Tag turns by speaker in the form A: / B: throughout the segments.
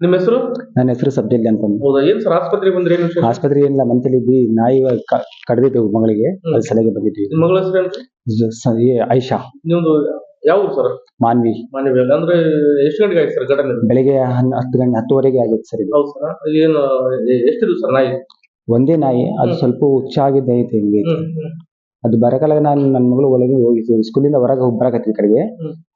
A: ನಿಮ್ಮ ಹೆಸರು?
B: ನನ್ನ ಹೆಸರು ಸಬ್ಜೆಕ್ಟ್ ಅಂತ.
A: ಹೌದಾ ಏನ್ ಸರ್ ಆಸ್ಪತ್ರೆಗೆ ಬಂದ್ರೆ ಏನು ವಿಷಯ
B: ಆಸ್ಪತ್ರೆ ಏನಿಲ್ಲ ಮಂತಲ್ಲಿ ಬಿ ನಾಯಿ ಕಡ್ದಿತ್ತು ಮಗಳಿಗೆ.
A: ಅದ್ರ
B: ಅದು ಸಲಹೆ ಬಂದಿದ್ವಿ
A: ನಿಮ್ಮ ಮಗಳ ಹೆಸರು
B: ಸ- ಈ ಐಶಾ.
A: ನಿಮ್ದು ಯಾವ ಊರು ಸರ್?
B: ಮಾನ್ವಿ.
A: ಮಾನ್ವಿ ಅಂದ್ರೆ ಎಷ್ಟು ಗಂಟೆಗೆ ಆಯ್ತು ಸರ್ ಘಟನೆ?
B: ಬೆಳಿಗ್ಗೆ ಹನ್- ಹತ್ತು ಗಂಟೆ ಹತ್ತುವರೆಗೆ ಆಗಿತ್ತು ಸರ್ ಇದು.
A: ಹೌದು ಸರ್. ಏನು ಎಷ್ಟಿದ್ರು ಎಷ್ಟಿದು ಸರ್ ನಾಯಿ?
B: ಒಂದೇ ನಾಯಿ ಅದು. ಸ್ವಲ್ಪ ಹುಚ್ಚಾಗಿದ್ದ ಐತೆ ಹಿಂಗೆ? ಅದು ಬರಕಾಲ ನಾನು ನನ್ನ ಮಗಳು ಒಳಗೆ ಹೋಗಿದ್ದು. ಸ್ಕೂಲಿಂದ ಹೊರಗೆ ಹೋಗಿ ಬರಕತ್ತಿದ್ ಕಡೆಗೆ.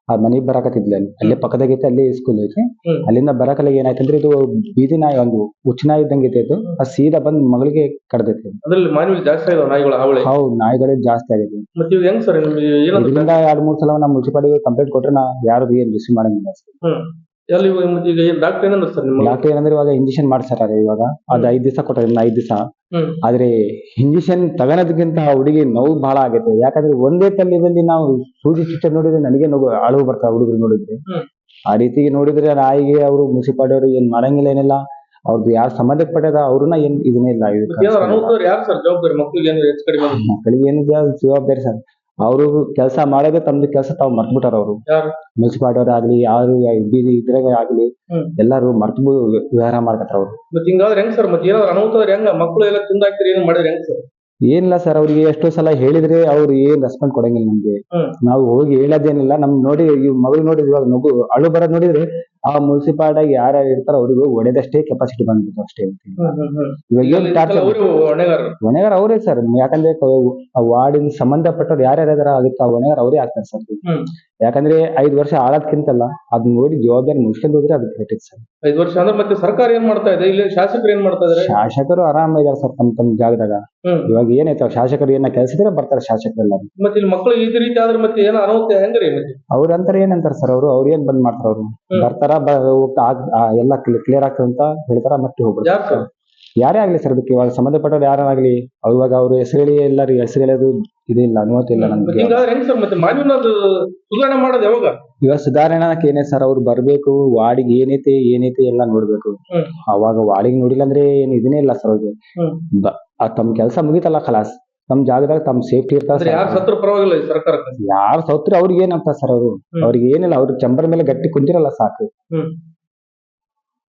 B: ಆ ಮನೆಗೆ ಬರಕತ್ತಿದ್ಲ ಅಲ್ಲಿ ಅಲ್ಲೇ ಪಕ್ಕದಾಗೈತೆ ಅಲ್ಲೇ ಸ್ಕೂಲ್ ಐತೆ. ಅಲ್ಲಿಂದ ಬರಕಲ್ಲ ಏನಾಯ್ತಂದ್ರೆ ಇದು ಬೀದಿ ನಾಯಿ ಒಂದು ಹುಚ್ಚ ನಾಯಿ ಇದ್ದಂಗೆ ಐತೆ ಇದು. ಅದು ಸೀದಾ ಬಂದು ಮಗಳಿಗೆ ಕಡ್ದೈತೆ.
A: ಅದ್ರಲ್ಲಿ ಮಾನವಿ ಜಾಸ್ತಿ ಇದಾವ ನಾಯಿಗಳು ಅವಳೆ
B: ಹೌದು ನಾಯಿಗಳೇ ಜಾಸ್ತಿ ಆಗಿದೆ
A: ಮತ್ತೆ ಇವಾಗ ಹೆಂಗ್ ಸರ್ ನಿಮ್ಗೆ ಏನಾದ್ರು
B: ಇದರಿಂದ ಎರಡ್ ಮೂರ್ ಸಲ ನಮ್ಮ ಮುನ್ಸಿಪಾಲಿಟಿ ಕಂಪ್ಲೇಂಟ್ ಕೊಟ್ರೆ ನಾ ಯಾರು ಏನ್ ರಿಸೀವ್ ಮಾಡಂಗಿಲ್ಲ
A: ಹ್ಮ್. ಎಲ್ಲಿ ಇವಾಗ ಮತ್ತೆ ಈಗ ಏನ್ ಡಾಕ್ಟರ್ ಏನಂದ್ರೆ ಸರ್ ನಿಮ್ಮ
B: ಡಾಕ್ಟರ್ ಏನಂದ್ರೆ ಇವಾಗ ಇಂಜೆಕ್ಷನ್ ಮಾಡ್ಸಾರ ಇವಾಗ. ಅದ್ ಐದ್ ದಿವಸ ಕೊಟ್ಟಾರೆ ಐದ್ ದಿವಸ.
A: ಹ್ಮ್.
B: ಆದ್ರೆ ಇಂಜೆಕ್ಷನ್ ತಗೊಳೋದಕ್ಕಿಂತ ಆ ಹುಡುಗಿ ನೋವು ಬಹಳ ಆಗುತ್ತೆ ಯಾಕಂದ್ರೆ ಒಂದೇ ತಲ್ಲಿದಲ್ಲಿ ನಾವು ಸೂಜಿ ಚುಚ್ಚ ನೋಡಿದ್ರೆ ನನಗೆ ನೋವು ಅಳು ಬರ್ತಾವ ಹುಡುಗರು ನೋಡಿದ್ರೆ.
A: ಹ್ಮ್.
B: ಆ ರೀತಿ ನೋಡಿದ್ರೆ ನಾಯಿಗೆ ಅವರು ಮುನ್ಸಿಪಾಲಿಟಿ ಅವರು ಏನ್ ಮಾಡಂಗಿಲ್ಲ ಏನಿಲ್ಲ. ಅವ್ರದ್ದು ಯಾರು ಸಂಬಂಧಪಟ್ಟದ ಅವ್ರನ್ನ ಏನ್ ಇದನ್ನೇ ಇಲ್ಲ ಇದಕ್ಕೆ
A: ಏನಾದ್ರು ಯಾರು ಸರ್ ಜವಾಬ್ದಾರಿ ಮಕ್ಳಿಗೆ ಏನಾದ್ರು ಹೆಚ್ಚು ಕಡಿಮೆ?
B: ಮಕ್ಕಳಿಗೆ ಏನಿದೆ ಅದು ಜವಾಬ್ದಾರಿ ಸರ್. ಅವರು ಕೆಲಸ ಮಾಡೋದೇ ತಮ್ದು ಕೆಲಸ ತಾವು ಮರ್ತ್ಬಿಟ್ಟಾರ ಅವರು. ಅವ್ರು ಆಗ್ಲಿ ಯಾರು ಬೀದಿ ಇದ್ರಾಗ ಆಗ್ಲಿ. ಎಲ್ಲಾರು ಮರ್ತು ವ್ಯವಹಾರ ಮಾಡ್ಕತ್ತಾರ ಅವ್ರು.
A: ಮತ್ತೆ ಹಿಂಗಾದ್ರೆ ಹೆಂಗ್ ಸರ್? ಮತ್ತೆ ಏನಾದ್ರು ಅನಾಹುತ ಆದ್ರೆ ಹೆಂಗ? ಮಕ್ಕಳು ಎಲ್ಲ ತಿಂದಾಕ್ತಿರಿ ಏನು ಮಾಡಿದ್ರೆ ಹೆಂಗ್ ಸರ್?
B: ಏನಿಲ್ಲ ಸರ್ ಅವ್ರಿಗೆ ಎಷ್ಟೋ ಸಲ ಹೇಳಿದ್ರೆ ಅವ್ರು ಏನ್ ರೆಸ್ಪಾಂಡ್ ಕೊಡಂಗಿಲ್ಲ ನಮ್ಗೆ. ನಾವು ಹೋಗಿ ಹೇಳೋದೇನಿಲ್ಲ. ನಮ್ ನೋಡಿ ಈ ಮಗಳು ನೋಡಿ ಇವಾಗ ನಗು ಅಳು ಬರೋದ್ ನೋಡಿದ್ರೆ ಆ ಮುನ್ಸಿಪಾಲ್ಟಿಯಾಗ ಯಾರ್ಯಾರು ಇರ್ತಾರ ಅವ್ರಿಗೆ ಒಡೆದಷ್ಟೇ ಕೆಪಾಸಿಟಿ ಬಂದ್ಬಿಟ್ಟು ಅಷ್ಟೇ ಇವಾಗ ಏನ್ ಟಾರ್ಚರ್ ಹೊಣೆಗಾರ ಅವರೇ ಸರ್ ಯಾಕಂದ್ರೆ ವಾರ್ಡಿನ ಸಂಬಂಧಪಟ್ಟವ್ರು ಯಾರ್ಯಾರು ಇದಾರ ಅದಕ್ಕೆ ಹೊಣೆಗಾರ ಅವರೇ ಆಗ್ತಾರೆ ಸರ್.
A: ಹ್ಮ್.
B: ಯಾಕಂದ್ರೆ ಐದು ವರ್ಷ ಆಳೋದ್ಕಿಂತಲ್ಲ ಅದ್ ನೋಡಿ ಜವಾಬ್ದಾರಿ ಮುಗಿಸ್ಕೊಂಡು ಹೋದ್ರೆ ಅದಕ್ಕೆ ಸರ್.
A: ಐದು ವರ್ಷ ಅಂದ್ರೆ ಮತ್ತೆ ಸರ್ಕಾರ ಏನ್ ಮಾಡ್ತಾ ಇದೆ? ಇಲ್ಲಿ ಶಾಸಕರು ಏನ್ ಮಾಡ್ತಾ ಇದಾರೆ?
B: ಶಾಸಕರು ಆರಾಮ ಇದಾರೆ ಸರ್ ತಮ್ಮ ತಮ್ಮ ಜಾಗದಾಗ.
A: ಹ್ಮ್.
B: ಇವಾಗ ಏನಾಯ್ತು? ಶಾಸಕರು ಏನ ಕೆಲ್ಸಿದ್ರೆ ಬರ್ತಾರೆ ಶಾಸಕರೆಲ್ಲ
A: ಮತ್ತೆ ಇಲ್ಲಿ ಮಕ್ಕಳು ಈ ರೀತಿ ಆದ್ರೆ ಮತ್ತೆ ಏನೋ ಅನಾಹುತ ಹೆಂಗ್ರಿ ಮತ್ತೆ
B: ಅವ್ರ ಅಂತಾರೆ ಏನಂತಾರ ಸರ್ ಅವರು? ಅವ್ರ ಏನ್ ಬಂದ್ ಮಾಡ್ತಾರ ಅವ್ರು?
A: ಹ್ಮ್.
B: ಬರ್ತಾರ ಬ- ಹೋಗ್ತಾ ಆಗ್- ಆ, ಎಲ್ಲ ಕ್ಲಿಯರ್ ಆಗ್ತದೆ ಅಂತ ಹೇಳ್ತಾರ ಮತ್ತೆ
A: ಯಾರು
B: ಯಾರೇ ಆಗ್ಲಿ ಸರ್ ಅದಕ್ಕೆ ಇವಾಗ ಸಂಬಂಧಪಟ್ಟವ್ರು ಯಾರಾಗ್ಲಿ ಇವಾಗ ಅವ್ರು ಹೆಸರು ಹೇಳಿ ಎಲ್ಲರೂ ಹೆಸರು ಹೇಳೋದು ಇದಿಲ್ಲ ಅನುಮತಿ ಇಲ್ಲ ನಮ್ಗೆ.
A: ಹಿಂಗಾದ್ರೆ ಹೆಂಗ್ ಸರ್ ಮತ್ತೆ ಮಾನ್ಯನ ಅದು ಸುಧಾರಣೆ ಮಾಡೋದು ಯಾವಾಗ?
B: ಇವಾಗ ಸುಧಾರಣೆ ಏನೇ ಸರ್ ಅವ್ರು ಬರ್ಬೇಕು ವಾರ್ಡಿಗೆ ಏನೈತಿ ಏನೈತಿ ಎಲ್ಲ ನೋಡ್ಬೇಕು.
A: ಹ್ಮ್.
B: ಅವಾಗ ವಾರ್ಡಿಗೆ ನೋಡಿಲ್ಲ ಅಂದ್ರೆ ಏನ್ ಇದನ್ನೇ ಇಲ್ಲ ಸರ್ ಅವ್ರಿಗೆ.
A: ತಮ್
B: ಬ- ಆ ತಮ್ಮ ಕೆಲಸ ಮುಗಿತಲ್ಲ ಖಲಾಸ್. ತಮ್ ಜಾಗದಾಗ ತಮ್ ಸೇಫ್ಟಿ
A: ಅಂದ್ರೆ
B: ಇರ್ತಾರೆ
A: ಯಾರು ಸತ್ರ ಪರವಾಗಿಲ್ಲ ಈ ಸರ್ಕಾರಕ್ಕೆ.
B: ಯಾರು ಸೌತ್ರಿ ಅವ್ರಿಗೆ ಏನಂತ ಸರ್ ಅವರು.
A: ಹ್ಮ್.
B: ಅವ್ರಿಗೆ ಏನಿಲ್ಲ ಅವ್ರ ಚಂಬರ್ ಮೇಲೆ ಗಟ್ಟಿ ಕುಂತಿರಲ್ಲ ಸಾಕು.
A: ಹ್ಮ್.